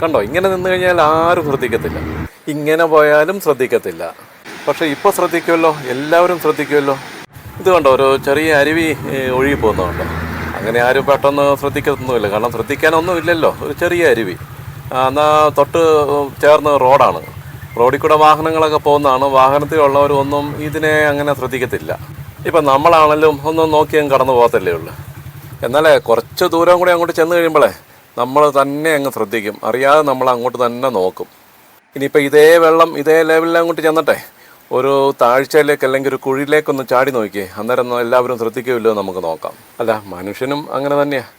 കണ്ടോ ഇങ്ങനെ നിന്ന് കഴിഞ്ഞാൽ ആരും ശ്രദ്ധിക്കത്തില്ല. ഇങ്ങനെ പോയാലും ശ്രദ്ധിക്കത്തില്ല. പക്ഷെ ഇപ്പോൾ ശ്രദ്ധിക്കുമല്ലോ എല്ലാവരും ശ്രദ്ധിക്കുമല്ലോ ഇത് കണ്ടോ ഒരു ചെറിയ അരുവി ഒഴുകി പോകുന്നുണ്ട് അങ്ങനെ ആരും പെട്ടെന്ന് ശ്രദ്ധിക്കത്തൊന്നുമില്ല. കാരണം ശ്രദ്ധിക്കാനൊന്നും ഇല്ലല്ലോ ഒരു ചെറിയ അരുവി. എന്നാ തൊട്ട് ചേർന്ന് റോഡാണ്. റോഡിൽ കൂടെ വാഹനങ്ങളൊക്കെ പോകുന്നതാണ്. വാഹനത്തിലുള്ളവരൊന്നും ഇതിനെ അങ്ങനെ ശ്രദ്ധിക്കത്തില്ല. ഇപ്പം നമ്മളാണെങ്കിലും ഒന്നും നോക്കിയും കടന്നു പോകത്തല്ലേ ഉള്ളൂ. എന്നാലേ കുറച്ച് ദൂരം കൂടി അങ്ങോട്ട് ചെന്ന് കഴിയുമ്പോഴേ നമ്മൾ തന്നെ അങ്ങ് ശ്രദ്ധിക്കും. അറിയാതെ നമ്മൾ അങ്ങോട്ട് തന്നെ നോക്കും. ഇനിയിപ്പോൾ ഇതേ വെള്ളം ഇതേ ലെവലിൽ അങ്ങോട്ട് ചെന്നട്ടെ ഒരു താഴ്ചയിലേക്ക് അല്ലെങ്കിൽ ഒരു കുഴിയിലേക്കൊന്ന് ചാടി നോക്കിയേ അന്നേരം എല്ലാവരും ശ്രദ്ധിക്കുമല്ലോ നമുക്ക് നോക്കാം. അല്ല മനുഷ്യനും അങ്ങനെ തന്നെയാണ്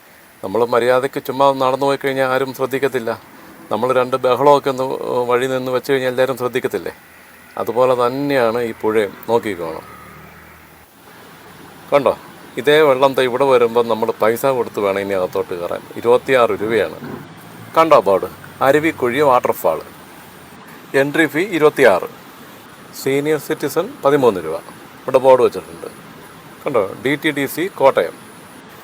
നമ്മൾ മര്യാദയ്ക്ക് ചുമ്മാ നടന്നു പോയി കഴിഞ്ഞാൽ ആരും ശ്രദ്ധിക്കത്തില്ല. നമ്മൾ രണ്ട് ബഹളമൊക്കെ ഒന്ന് വഴി നിന്ന് വെച്ച് കഴിഞ്ഞാൽ എല്ലാവരും ശ്രദ്ധിക്കത്തില്ലേ? അതുപോലെ തന്നെയാണ് ഈ പുഴയും. നോക്കിക്കോണം. കണ്ടോ? ഇതേ വെള്ളം ഇവിടെ വരുമ്പോൾ നമ്മൾ പൈസ കൊടുത്ത് വേണം ഇനി അകത്തോട്ട് കയറാൻ. ഇരുപത്തിയാറ് രൂപയാണ്. കണ്ടോ board Aruvikkuzhi waterfall entry fee ഇരുപത്തിയാറ്. സീനിയർ സിറ്റിസൺ പതിമൂന്ന് രൂപ. ഇവിടെ ബോർഡ് വെച്ചിട്ടുണ്ട്. കണ്ടോ? D T D C Kottayam.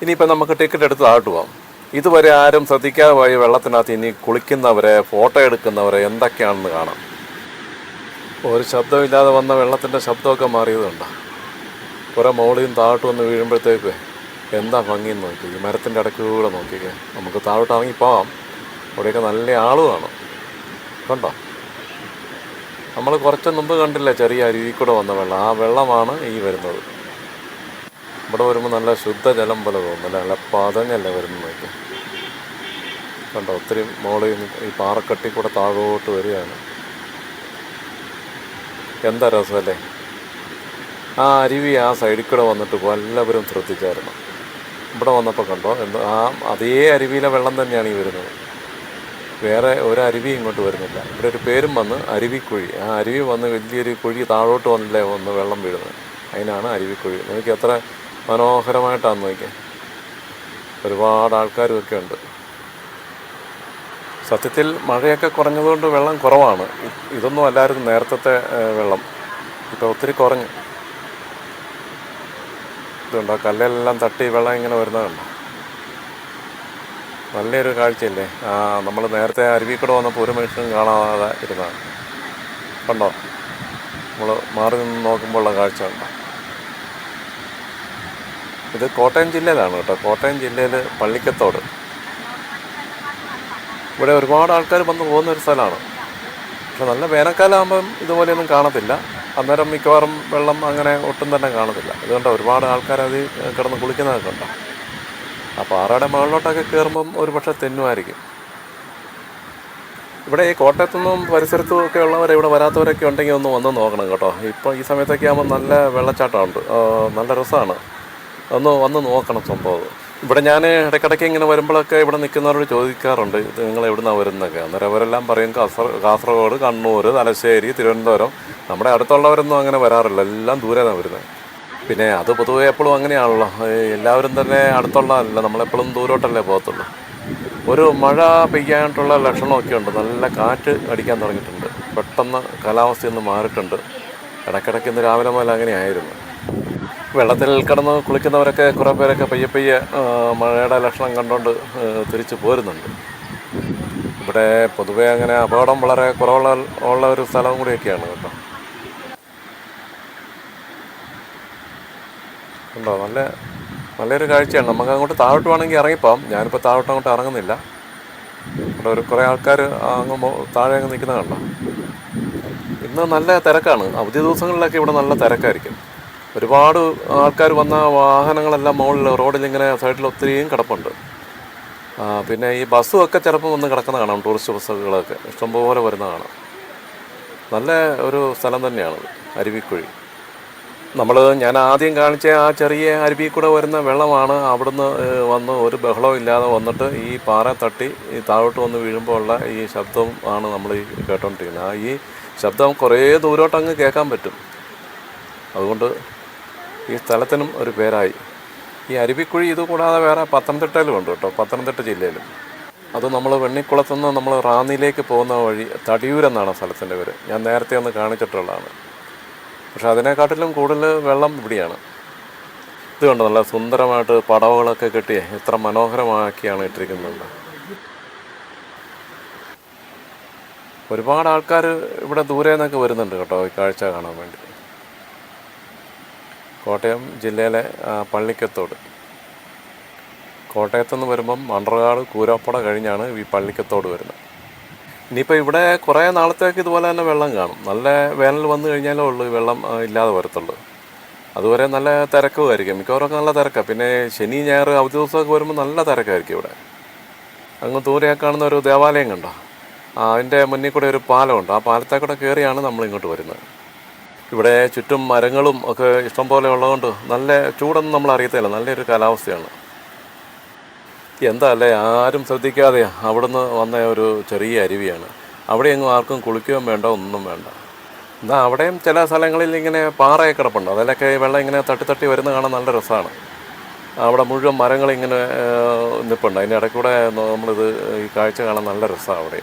ഇനിയിപ്പോൾ നമുക്ക് ടിക്കറ്റ് എടുത്ത് താഴോട്ട് പോകാം ഇതുവരെ ആരും ശ്രദ്ധിക്കാതെ പോയി വെള്ളത്തിനകത്ത് ഇനി കുളിക്കുന്നവരെ ഫോട്ടോ എടുക്കുന്നവരെ എന്തൊക്കെയാണെന്ന് കാണാം. ഒരു ശബ്ദമില്ലാതെ വന്ന വെള്ളത്തിന്റെ ശബ്ദമൊക്കെ മാറിയതുണ്ടോ കുറേ മോളിയും താഴോട്ട് വന്ന് വീഴുമ്പോഴത്തേക്ക് എന്താ ഭംഗിയെന്ന് നോക്കി ഈ മരത്തിന്റെ ഇടയ്ക്കൂടെ നോക്കിക്കേ. നമുക്ക് താഴോട്ട് ഇറങ്ങി പോവാം. അവിടെയൊക്കെ നല്ല ആളുമാണ് കണ്ടോ? നമ്മൾ കുറച്ച് മുമ്പ് കണ്ടില്ല ചെറിയ അരുവി കൂടെ വന്ന വെള്ളം. ആ വെള്ളമാണ് ഈ വരുന്നത്. ഇവിടെ വരുമ്പോൾ നല്ല ശുദ്ധജലം പോലെ തോന്നുന്നു നല്ല പതഞ്ഞല്ലേ വരുന്നത് നോക്കി കണ്ടോ? ഒത്തിരി നിന്ന് ഈ പാറക്കെട്ടി കൂടെ താഴോട്ട് വരികയാണ്. എന്താ രസമല്ലേ ആ അരുവി ആ സൈഡിൽ കൂടെ വന്നിട്ട് എല്ലാവരും ശ്രദ്ധിച്ചായിരുന്നു. ഇവിടെ വന്നപ്പോൾ കണ്ടോ എന്ത് ആ അതേ അരുവിയിലെ വെള്ളം തന്നെയാണ് ഈ വരുന്നത്. വേറെ ഒരു അരുവി ഇങ്ങോട്ട് വരുന്നില്ല. ഇവിടെ ഒരു പേരും വന്ന് അരുവിക്കുഴി. ആ അരുവി വന്ന് വലിയൊരു കുഴി താഴോട്ട് വന്നില്ലേ വന്ന് വെള്ളം വീഴുന്നത്. അതിനാണ് അരുവിക്കുഴി. നിങ്ങൾക്ക് എത്ര മനോഹരമായിട്ടാണ് നോക്കി ഒരുപാട് ആൾക്കാരും ഒക്കെ ഉണ്ട്. സത്യത്തിൽ മഴയൊക്കെ കുറഞ്ഞതുകൊണ്ട് വെള്ളം കുറവാണ്. ഇതൊന്നും അല്ലായിരുന്നു നേരത്തെ വെള്ളം. ഇപ്പോൾ ഒത്തിരി കുറഞ്ഞു. ഇതുണ്ടോ കല്ലെല്ലാം തട്ടി വെള്ളം ഇങ്ങനെ വരുന്നതുണ്ടോ നല്ലൊരു കാഴ്ചയല്ലേ? നമ്മൾ നേരത്തെ അരുവിക്കട വന്നപ്പോൾ ഒരു മനുഷ്യനും കാണാതെ ഇരുന്നതാണ്. കണ്ടോ? നമ്മൾ മാറി നിന്ന് നോക്കുമ്പോഴുള്ള കാഴ്ച കണ്ടോ? ഇത് കോട്ടയം ജില്ലയിലാണ് കേട്ടോ. കോട്ടയം ജില്ലയിൽ പള്ളിക്കത്തോട്. ഇവിടെ ഒരുപാട് ആൾക്കാർ വന്ന് പോകുന്ന ഒരു സ്ഥലമാണ്. പക്ഷെ നല്ല വേനൽക്കാലമാകുമ്പം ഇതുപോലെയൊന്നും കാണത്തില്ല. അന്നേരം മിക്കവാറും വെള്ളം അങ്ങനെ ഒട്ടും തന്നെ കാണത്തില്ല. അതുകൊണ്ട് ഒരുപാട് ആൾക്കാർ അത് കിടന്ന് കുളിക്കുന്നതൊക്കെ ഉണ്ടോ. ആ പാറയുടെ മുകളിലോട്ടൊക്കെ കയറുമ്പം ഒരു പക്ഷേ തെന്നുമായിരിക്കും. ഇവിടെ ഈ കോട്ടയത്തുനിന്നും പരിസരത്തും ഒക്കെ ഉള്ളവർ ഇവിടെ വരാത്തവരൊക്കെ ഉണ്ടെങ്കിൽ ഒന്ന് വന്ന് നോക്കണം കേട്ടോ. ഇപ്പോൾ ഈ സമയത്തൊക്കെ ആകുമ്പോൾ നല്ല വെള്ളച്ചാട്ടമുണ്ട്. നല്ല രസമാണ് ഒന്ന് വന്ന് നോക്കണം സംഭവം. ഇവിടെ ഞാൻ ഇടയ്ക്കിടയ്ക്ക് ഇങ്ങനെ വരുമ്പോഴൊക്കെ ഇവിടെ നിൽക്കുന്നവരോട് ചോദിക്കാറുണ്ട് നിങ്ങൾ എവിടുന്നാണ് വരുന്നതൊക്കെ അന്നേരം അവരെല്ലാം പറയും കാസർ കാസർഗോഡ് കണ്ണൂർ തലശ്ശേരി തിരുവനന്തപുരം. നമ്മുടെ അടുത്തുള്ളവരൊന്നും അങ്ങനെ വരാറില്ല എല്ലാം ദൂരെയാണ് വരുന്നത്. പിന്നെ അത് പൊതുവെ എപ്പോഴും അങ്ങനെയാണല്ലോ. എല്ലാവരും തന്നെ അടുത്തുള്ളതല്ല നമ്മളെപ്പോഴും ദൂരോട്ടല്ലേ പോകത്തുള്ളൂ. ഒരു മഴ പെയ്യാനായിട്ടുള്ള ലക്ഷണമൊക്കെ ഉണ്ട്. നല്ല കാറ്റ് അടിക്കാൻ തുടങ്ങിയിട്ടുണ്ട്. പെട്ടെന്ന് കാലാവസ്ഥയൊന്നും മാറിയിട്ടുണ്ട്. ഇടയ്ക്കിടയ്ക്ക് ഇന്ന് രാവിലെ മുതൽ അങ്ങനെയായിരുന്നു. വെള്ളത്തിൽ കിടന്ന് കുളിക്കുന്നവരൊക്കെ കുറേ പേരൊക്കെ പയ്യെ പയ്യെ മഴയുടെ ലക്ഷണം കണ്ടുകൊണ്ട് തിരിച്ചു പോരുന്നുണ്ട്. ഇവിടെ പൊതുവെ അങ്ങനെ അപകടം വളരെ കുറവുള്ള ഉള്ള ഒരു സ്ഥലം കൂടിയൊക്കെയാണ് കേട്ടോ. ഉണ്ടോ? നല്ല നല്ലൊരു കാഴ്ചയാണ്. നമുക്ക് അങ്ങോട്ട് താഴോട്ട് വേണമെങ്കിൽ ഇറങ്ങിപ്പോം ഞാനിപ്പോൾ താഴോട്ട് അങ്ങോട്ട് ഇറങ്ങുന്നില്ല. ഇവിടെ ഒരു കുറേ ആൾക്കാർ അങ്ങ് താഴെ അങ്ങ് നിൽക്കുന്നത് കണ്ടോ? ഇന്ന് നല്ല തിരക്കാണ്. അവധി ദിവസങ്ങളിലൊക്കെ ഇവിടെ നല്ല തിരക്കായിരിക്കും. ഒരുപാട് ആൾക്കാർ വന്ന വാഹനങ്ങളെല്ലാം മുകളിൽ റോഡിൽ ഇങ്ങനെ സൈഡിൽ ഒത്തിരിയും കിടപ്പുണ്ട്. പിന്നെ ഈ ബസ്സും ഒക്കെ ചിലപ്പോൾ വന്ന് കിടക്കുന്ന കാണാം ടൂറിസ്റ്റ് ബസ്സുകളൊക്കെ. ഇഷ്ടംപോലെ വരുന്ന കാണാം നല്ല ഒരു സ്ഥലം തന്നെയാണ് അരുവിക്കുഴി. നമ്മൾ ഞാൻ ആദ്യം കാണിച്ച ആ ചെറിയ അരുവിയിൽ കൂടെ വരുന്ന വെള്ളമാണ് അവിടുന്ന് വന്ന് ഒരു ബഹളവും ഇല്ലാതെ വന്നിട്ട് ഈ പാറ തട്ടി ഈ താഴോട്ട് വന്ന് വീഴുമ്പോൾ ഉള്ള ഈ ശബ്ദം ആണ് നമ്മൾ ഈ കേട്ടോണ്ടിരിക്കുന്നത് ആ ഈ ശബ്ദം കുറേ ദൂരോട്ടങ്ങ് കേൾക്കാൻ പറ്റും. അതുകൊണ്ട് ഈ സ്ഥലത്തിനും ഒരു പേരായി. ഈ അരുവിക്കുഴി ഇത് കൂടാതെ വേറെ പത്തനംതിട്ടയിലും ഉണ്ട് കേട്ടോ പത്തനംതിട്ട ജില്ലയിലും. അത് നമ്മൾ വെണ്ണിക്കുളത്തുനിന്ന് നമ്മൾ റാന്നിയിലേക്ക് പോകുന്ന വഴി തടിയൂരെന്നാണ് സ്ഥലത്തിന്റെ പേര്. ഞാൻ നേരത്തെ ഒന്ന് കാണിച്ചിട്ടുള്ളതാണ്. പക്ഷെ അതിനെക്കാട്ടിലും കൂടുതൽ വെള്ളം ഇവിടെയാണ്. ഇത് കണ്ടോ നല്ല സുന്ദരമായിട്ട് പടവുകളൊക്കെ കെട്ടി എത്ര മനോഹരമാക്കിയാണ് ഇട്ടിരിക്കുന്നത്. ഒരുപാട് ആൾക്കാർ ഇവിടെ ദൂരെ നിന്നൊക്കെ വരുന്നുണ്ട് കേട്ടോ ഈ കാഴ്ച കാണാൻ വേണ്ടി. കോട്ടയം ജില്ലയിലെ പള്ളിക്കത്തോട്. കോട്ടയത്തുനിന്ന് വരുമ്പം മണ്ടർകാട് കൂരാപ്പട കഴിഞ്ഞാണ് ഈ പള്ളിക്കത്തോട് വരുന്നത്. ഇനിയിപ്പോൾ ഇവിടെ കുറേ നാളത്തേക്ക് ഇതുപോലെ തന്നെ വെള്ളം കാണും. നല്ല വേനൽ വന്നു കഴിഞ്ഞാലേ ഉള്ളൂ വെള്ളം ഇല്ലാതെ വരത്തുള്ളൂ. അതുവരെ നല്ല തിരക്കുമായിരിക്കും. മിക്കവാറൊക്കെ നല്ല തിരക്കാണ് പിന്നെ ശനി ഞായർ അവധി ദിവസമൊക്കെ വരുമ്പോൾ നല്ല തിരക്കായിരിക്കും ഇവിടെ. അങ്ങ് ദൂരെ കാണുന്ന ഒരു ദേവാലയം കണ്ടോ? അതിന്റെ മുന്നിൽ കൂടെ ഒരു പാലമുണ്ട് ആ പാലത്തെ കൂടെ കയറിയാണ് നമ്മൾ ഇങ്ങോട്ട് വരുന്നത്. ഇവിടെ ചുറ്റും മരങ്ങളും ഒക്കെ ഇഷ്ടം പോലെ ഉള്ളതുകൊണ്ട് നല്ല ചൂടൊന്നും നമ്മൾ അറിയത്തില്ല. നല്ലൊരു കാലാവസ്ഥയാണ്. എന്താ അല്ലേ ആരും ശ്രദ്ധിക്കാതെ അവിടുന്ന് വന്ന ഒരു ചെറിയ അരുവിയാണ്. അവിടെ എങ്ങും ആർക്കും കുളിക്കുകയും വേണ്ട ഒന്നും വേണ്ട. എന്നാൽ അവിടെയും ചില സ്ഥലങ്ങളിൽ ഇങ്ങനെ പാറയൊക്കെ കിടപ്പുണ്ട്. അതിലൊക്കെ വെള്ളം ഇങ്ങനെ തട്ടി തട്ടി വരുന്ന കാണാൻ നല്ല രസമാണ്. അവിടെ മുഴുവൻ മരങ്ങളിങ്ങനെ ഇങ്ങനെ നിൽപ്പുണ്ട് അതിന്റെ ഇടയ്ക്കൂടെ നമ്മളിത് ഈ കാഴ്ച കാണാൻ നല്ല രസമാണ് അവിടെ.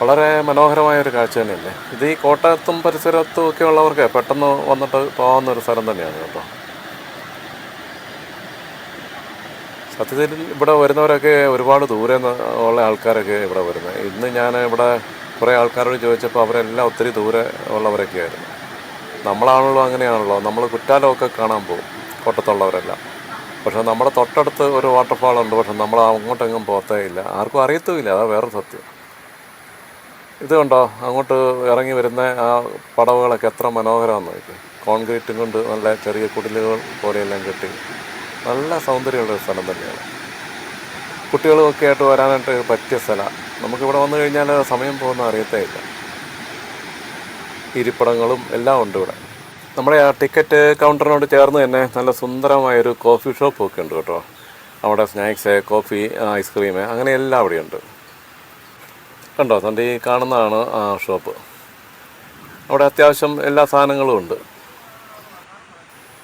വളരെ മനോഹരമായ ഒരു കാഴ്ച തന്നെയല്ലേ? ഇത് ഈ കോട്ടയത്തും പരിസരത്തും ഒക്കെ ഉള്ളവർക്ക് പെട്ടെന്ന് വന്നിട്ട് പോകാവുന്ന ഒരു സ്ഥലം തന്നെയാണ് കേട്ടോ. സത്യത്തിൽ ഇവിടെ വരുന്നവരൊക്കെ ഒരുപാട് ദൂരെ ഉള്ള ആൾക്കാരൊക്കെ ഇവിടെ വരുന്നത്. ഇന്ന് ഞാൻ ഇവിടെ കുറേ ആൾക്കാരോട് ചോദിച്ചപ്പോൾ അവരെല്ലാം ഒത്തിരി ദൂരെ ഉള്ളവരൊക്കെ ആയിരുന്നു. നമ്മളാണല്ലോ അങ്ങനെയാണല്ലോ. നമ്മൾ കുറ്റാലമൊക്കെ കാണാൻ പോകും കോട്ടത്തുള്ളവരെല്ലാം പക്ഷെ നമ്മുടെ തൊട്ടടുത്ത് ഒരു വാട്ടർഫാൾ ഉണ്ട്. പക്ഷെ നമ്മൾ അങ്ങോട്ടെങ്ങും പോകത്തേ ഇല്ല. ആർക്കും അറിയത്തുമില്ല. അതാ വേറെ സത്യം. ഇത് കണ്ടോ? അങ്ങോട്ട് ഇറങ്ങി വരുന്ന ആ പടവുകളൊക്കെ എത്ര മനോഹരമാണ് നോക്കി. കോൺക്രീറ്റും കൊണ്ട് നല്ല ചെറിയ കുടിലുകൾ പോലെയെല്ലാം കെട്ടി. നല്ല സൗന്ദര്യമുള്ള ഒരു സ്ഥലം തന്നെയാണ്. കുട്ടികളുമൊക്കെ ആയിട്ട് വരാനായിട്ട് പറ്റിയ സ്ഥലമാണ് നമുക്കിവിടെ വന്നു കഴിഞ്ഞാൽ സമയം പോകുന്ന അറിയത്തേ ഇല്ല. ഇരിപ്പിടങ്ങളും എല്ലാം ഉണ്ട് ഇവിടെ. നമ്മുടെ ആ ടിക്കറ്റ് കൗണ്ടറിനോട് ചേർന്ന് തന്നെ നല്ല സുന്ദരമായൊരു കോഫി ഷോപ്പ് ഒക്കെ ഉണ്ട് കേട്ടോ. അവിടെ സ്നാക്സ് കോഫി ഐസ്ക്രീം അങ്ങനെ എല്ലാം അവിടെയുണ്ട്. കണ്ടോ? തന്റെ ഈ കാണുന്നതാണ് ആ ഷോപ്പ്. അവിടെ അത്യാവശ്യം എല്ലാ സാധനങ്ങളും ഉണ്ട്.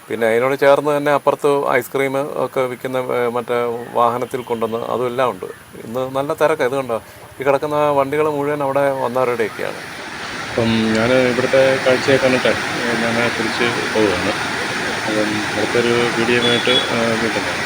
പിന്നെ അതിനോട് ചേർന്ന് തന്നെ അപ്പുറത്ത് ഐസ്ക്രീം ഒക്കെ വിൽക്കുന്ന മറ്റേ വാഹനത്തിൽ കൊണ്ടുവന്ന് അതും എല്ലാം ഉണ്ട്. ഇന്ന് നല്ല തിരക്കാണ് ഇത് കണ്ടോ ഈ കിടക്കുന്ന വണ്ടികൾ മുഴുവൻ അവിടെ വന്നവരുടെയൊക്കെയാണ്. അപ്പം ഞാൻ ഇവിടുത്തെ കാഴ്ചയെ കണ്ടിട്ട് ഞാൻ തിരിച്ച് പോവുകയാണ്. അപ്പം അടുത്തൊരു വീഡിയോ ആയിട്ട് കാണാം